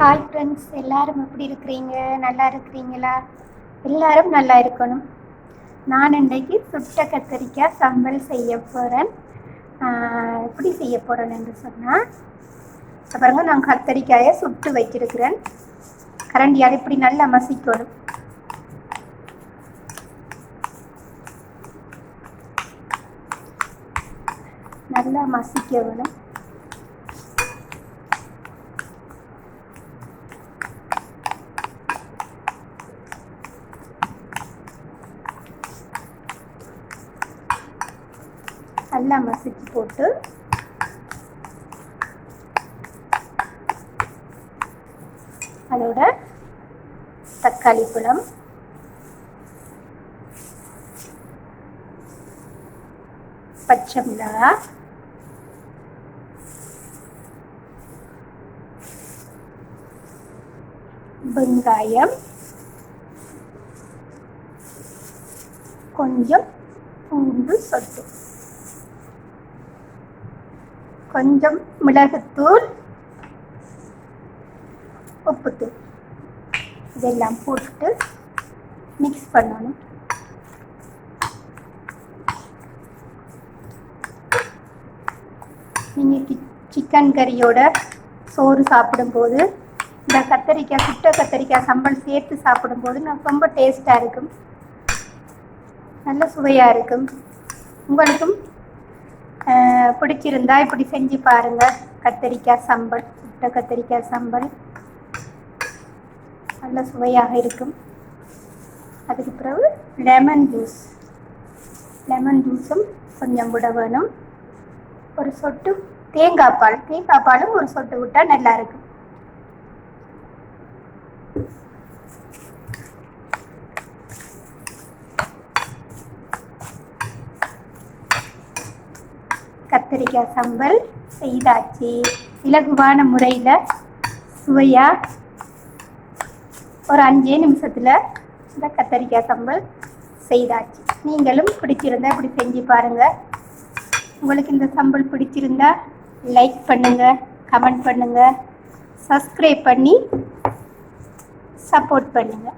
Hi friends எல்லாரும் எப்படி இருக்கிறீங்க? நல்லா இருக்கிறீங்களா? எல்லாரும் நல்லா இருக்கணும். நான் இன்றைக்கு சுட்ட கத்தரிக்காய் சம்பல் செய்ய போகிறேன் எப்படி செய்ய போகிறேன் என்று சொன்னால் அப்புறமா நான் கத்தரிக்காயை சுட்டு வைச்சிருக்கிறேன் கரண்டியால் இப்படி நல்லா மசிக்கணும். நல்லா மசிக்க வேணும் நல்லா மசிச்சு போட்டு அதோட தக்காளி பழம். பச்சை மிளகாய் வெங்காயம். கொஞ்சம் பூண்டு சத்து. கொஞ்சம் மிளகுத்தூள் உப்புத்தூள். இதெல்லாம் போட்டு மிக்ஸ் பண்ணணும். நீங்கள் சிக்கன் கறியோட சோறு சாப்பிடும்போது இந்த கத்தரிக்காய் சுட்ட கத்தரிக்காய் சம்பல் சேர்த்து சாப்பிடும்போது நான் ரொம்ப டேஸ்ட்டாக இருக்கும். நல்ல சுவையாக இருக்கும். உங்களுக்கும் பிடிச்சிருந்தா இப்படி செஞ்சு பாருங்கள் கத்தரிக்காய் சம்பல் சுட்ட கத்தரிக்காய் சம்பல். நல்ல சுவையாக இருக்கும். அதுக்கு பிறகு லெமன் ஜூஸ் லெமன் ஜூஸும் கொஞ்சம் விட வேணும். ஒரு சொட்டு தேங்காய் பால். தேங்காய் பாலும் ஒரு சொட்டு விட்டால் நல்லா கத்திரிக்காய் சம்பல் செய்தாச்சு. இலகுவான முறையில் சுவையாக ஒரு அஞ்சே நிமிஷத்தில் இந்த கத்தரிக்காய் சம்பல் செய்தாச்சு. நீங்களும் பிடிச்சிருந்தா இப்படி செஞ்சு பாருங்கள் உங்களுக்கு இந்த சம்பல் பிடிச்சிருந்தா லைக் பண்ணுங்கள் கமெண்ட் பண்ணுங்கள் சப்ஸ்கிரைப் பண்ணி சப்போர்ட் பண்ணுங்கள்